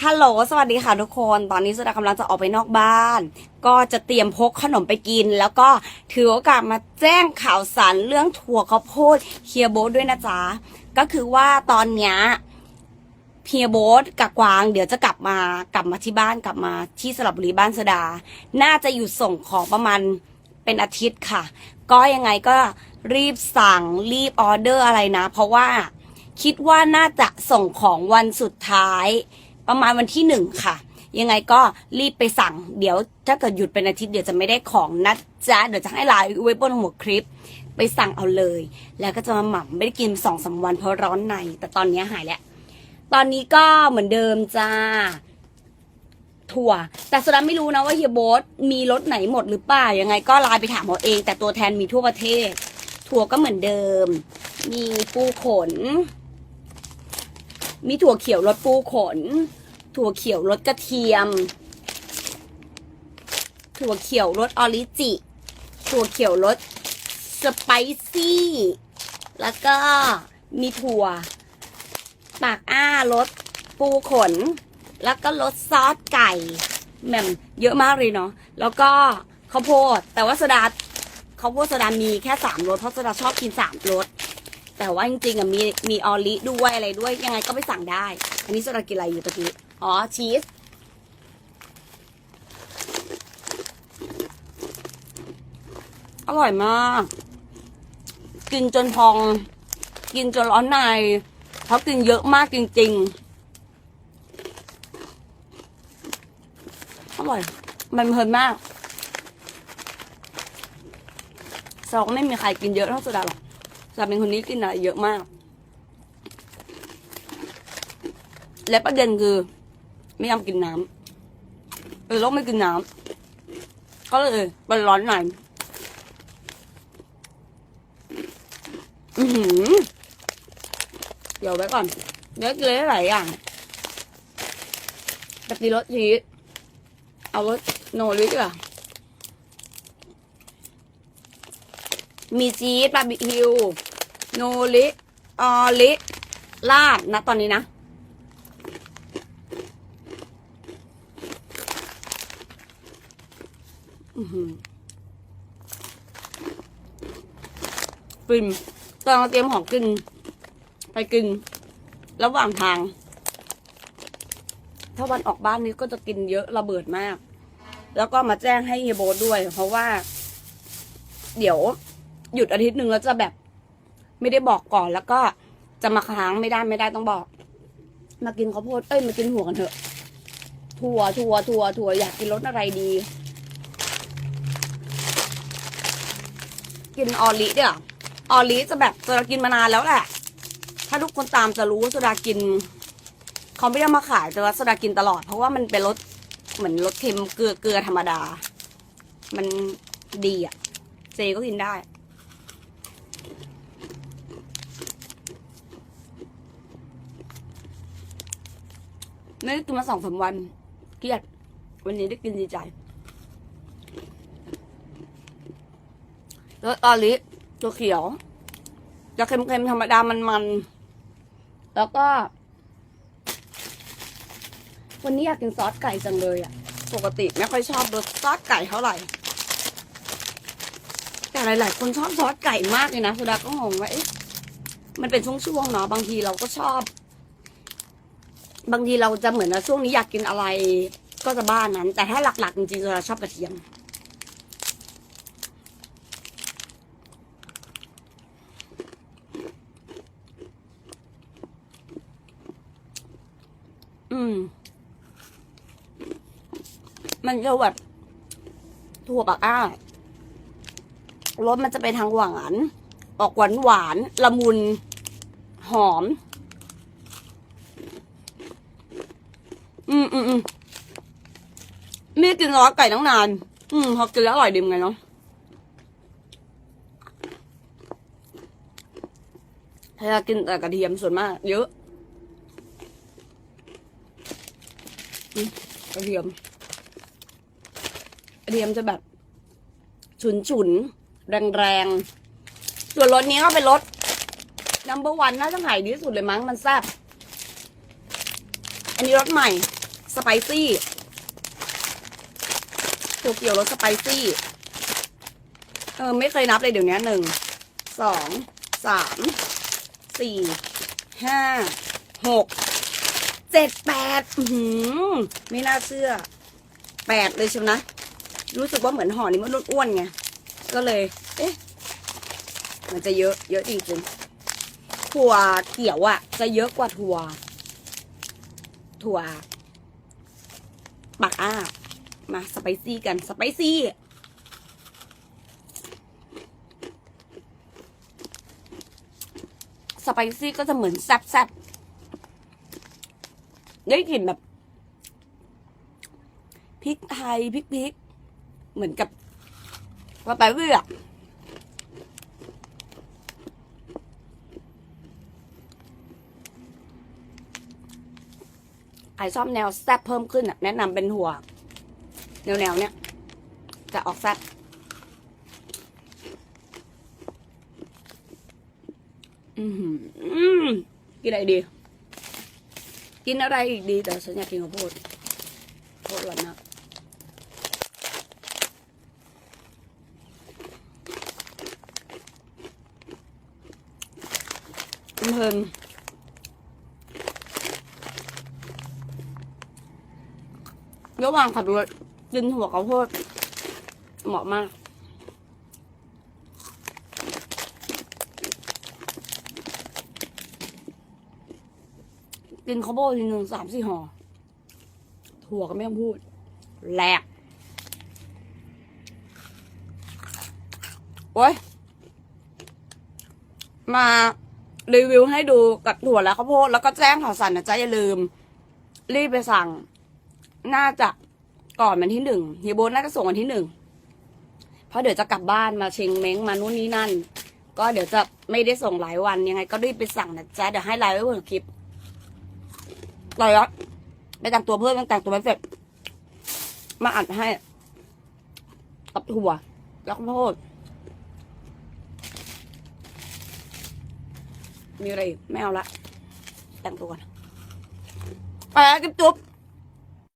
ฮัลโหล สวัสดีค่ะทุกคน ตอนนี้สุดากำลังจะออกไปนอกบ้าน ก็จะเตรียมพกขนมไปกิน แล้วก็ถือโอกาสมาแจ้งข่าวสารเรื่องถั่วข้าวโพดเฮียโบ๊ทด้วยนะจ๊ะ ก็คือว่าตอนเนี้ยเฮียโบ๊ทกับกวาง เดี๋ยวจะกลับมากลับมาที่บ้านกลับมาที่สระบุรีบ้านสดา น่าจะอยู่ส่งของประมาณเป็นอาทิตย์ค่ะ ก็ยังไงก็รีบสั่งรีบออเดอร์อะไรนะ เพราะว่าคิดว่าน่าจะส่งของวันสุดท้าย ประมาณวันที่หนึ่งค่ะ ยังไงก็รีบไปสั่ง เดี๋ยวถ้าเกิดหยุดเป็นอาทิตย์เดี๋ยวจะไม่ได้ของนะจ๊ะเดี๋ยวจะให้ไลน์ไว้บนหัวคลิป ไปสั่งเอาเลย แล้วก็จะมาหม่ำไม่ได้กินสองสามวันเพราะร้อนใน แต่ตอนนี้หายแล้ว ตอนนี้ก็เหมือนเดิมจ้าถั่วแต่สุดาไม่รู้นะว่าเฮียโบ๊ทมีรถไหนหมดหรือเปล่ายังไงก็ไลน์ไปถามเอาเอง แต่ตัวแทนมีทั่วประเทศ ถั่วก็เหมือนเดิม มีปูขน มีถั่วเขียวรสปูขน ถั่วเขียวรสกระเทียม ถั่วเขียวรสออริจิ ถั่วเขียวรสสไปซี่ แล้วก็มีถั่ว ปากอ้ารสปูขน แล้วก็รสซอสไก่แหม่มเยอะมากเลยเนาะ แล้วก็ข้าวโพด แต่ว่าโซดาข้าวโพดโซดามีแค่สามรสเพราะโซดาชอบกินสามรส แต่ว่าจริงๆอะมีมีออลิด้วยอะไรด้วย ยังไงก็ไปสั่งได้ อันนี้โซดากินอะไรอยู่ตะกี้ อ๋อ ชีส อร่อยมาก กินจนพอง กินจนร้อนในเพราะกินเยอะมากจริง ๆ อร่อย มันเพลินมากสองไม่มีใครกินเยอะเท่าโซดาหรอก จะเป็นคนนี้กินอะไรเยอะมาก และประเด็นคือ ไม่ยอมกินน้ำเออต้องไม่กินน้ำก็เลยมันร้อนหน่อยเดี๋ยวไว้ก่อนเดี๋ยวกินหลายอย่างแบบนี้รสชีสเอารสโนริดีกว่า มีชีสบาร์บีคิวโนริออลิลาดนะตอนนี้นะอื้อหือฟินตอนเราเตรียมของกินไปกินระหว่างทาง ถ้าวันออกบ้านนี้ก็จะกินเยอะระเบิดมาก แล้วก็มาแจ้งให้เฮียโบทด้วย เพราะว่า เดี๋ยว หยุดอาทิตย์หนึ่งแล้วจะแบบ ไม่ได้บอกก่อนแล้วก็จะมาค้างไม่ได้ไม่ได้ต้องบอก มากินข้าวโพดเอ้ยมากินหัวกันเถอะถั่วถั่วถั่วถั่วอยากกินรสอะไรดี กินออลิเดี๋ยออลิจะแบบโซดากินมานานแล้วแหละ ถ้าทุกคนตามจะรู้ว่าโซดากินเขาไม่ได้มาขายแต่ว่าโซดากินตลอด เพราะว่ามันเป็นรสเหมือนรสเค็มเกลือเกลือธรรมดา มันดีอะ เจก็กินได้ ไม่ได้กินมาสองสามวันเครียด วันนี้ได้กินดีใจ แล้วตอนนี้ตัวเขียว จะเค็มๆธรรมดามันๆ แล้วก็ วันนี้อยากกินซอสไก่จังเลยอะ ปกติไม่ค่อยชอบรสซอสไก่เท่าไหร่ แต่หลายๆ คนชอบซอสไก่มากเลยนะสุดาก็งงว่าเอ๊ะมันเป็นช่วงๆเนาะบางทีเราก็ชอบ บางทีเราจะเหมือนว่าช่วงนี้อยากกินอะไร ก็จะบ้านนั้น แต่ถ้าหลักๆจริงๆเราชอบกระเทียม อืม มันจะแบบถั่วปากอ้ารสมันจะไปทางหวาน ออกหวานหวานละมุน หอม อืมอืมไม่กินร้อไก่ตั้งนาน อืมพอกินแล้วอร่อยดีมือนกันเนาะถ้ากินแต่กระเทียมส่วนมาก เยอะกระเทียมกระเทียมจะแบบ ฉุนฉุนแรงแรงส่วนรสนี้ก็เป็นรส number one น่าจะขายดีที่สุดเลยมั้งมันแซ่บอันนี้รสใหม่ สไปซี่ถั่วเขียวรสสไปซี่เออไม่เคยนับเลยเดี๋ยวนี้หนึ่งสองสามสี่ห้าหกเจ็ดแปดหือไม่น่าเชื่อแปดเลยใช่ไหมนะ รู้สึกว่าเหมือนห่อนี้มันอ้วนๆไง ก็เลย เอ๊ะ มันจะเยอะ เยอะจริงๆถั่วเขียวอะ่ะ จะเยอะกว่าถั่ว ถั่ว ปักอ้า มาสไปซี่กันสไปซี่สไปซี่ก็จะเหมือนแซ่บแซบได้กลิ่นแบบพริกไทยพริกพริกเหมือนกับว่าไปเรื่อะ รชอบแนวแซ่บเพิ่มขึ้นแนะนำเป็นหัวแนวแนวๆเนี้ยจะออกแซ่บอือหือกินอะไรดี กินอะไรอีกดี แต่ฉันอยากกินข้าวโพดข้วโพดอร่อยมากเพลิน ระหว่างขับรถกินหัวข้าวโพดเหมาะมาก กินข้าวโพดทีหนึ่งสามสี่ห่อถั่วก็ไม่ต้องพูดแหลกโอ้ยมารีวิวให้ดูกับถั่วและข้าวโพดแล้วก็แจ้งข่าวสารนะจ๊ะอย่าลืม รีบไปสั่ง น่าจะก่อนวันที่หนึ่งเฮียโบนน่าจะส่งวันที่หนึ่งเพราะเดี๋ยวจะกลับบ้านมาเชงเม้งมานู่นนี่นั่น ก็เดี๋ยวจะไม่ได้ส่งหลายวันยังไง ก็รีบไปสั่งนะจ๊ะเดี๋ยวให้ไลน์ไว้บนคลิปรอยละไปแต่งตัวเพิ่มแต่งตัวไม่เสร็จมาอัดให้ กับถั่วแล้วข้าวโพดมีอะไรอีกไม่เอาละแต่งตัวก่อนไปแล้วจุ๊บจุ๊บ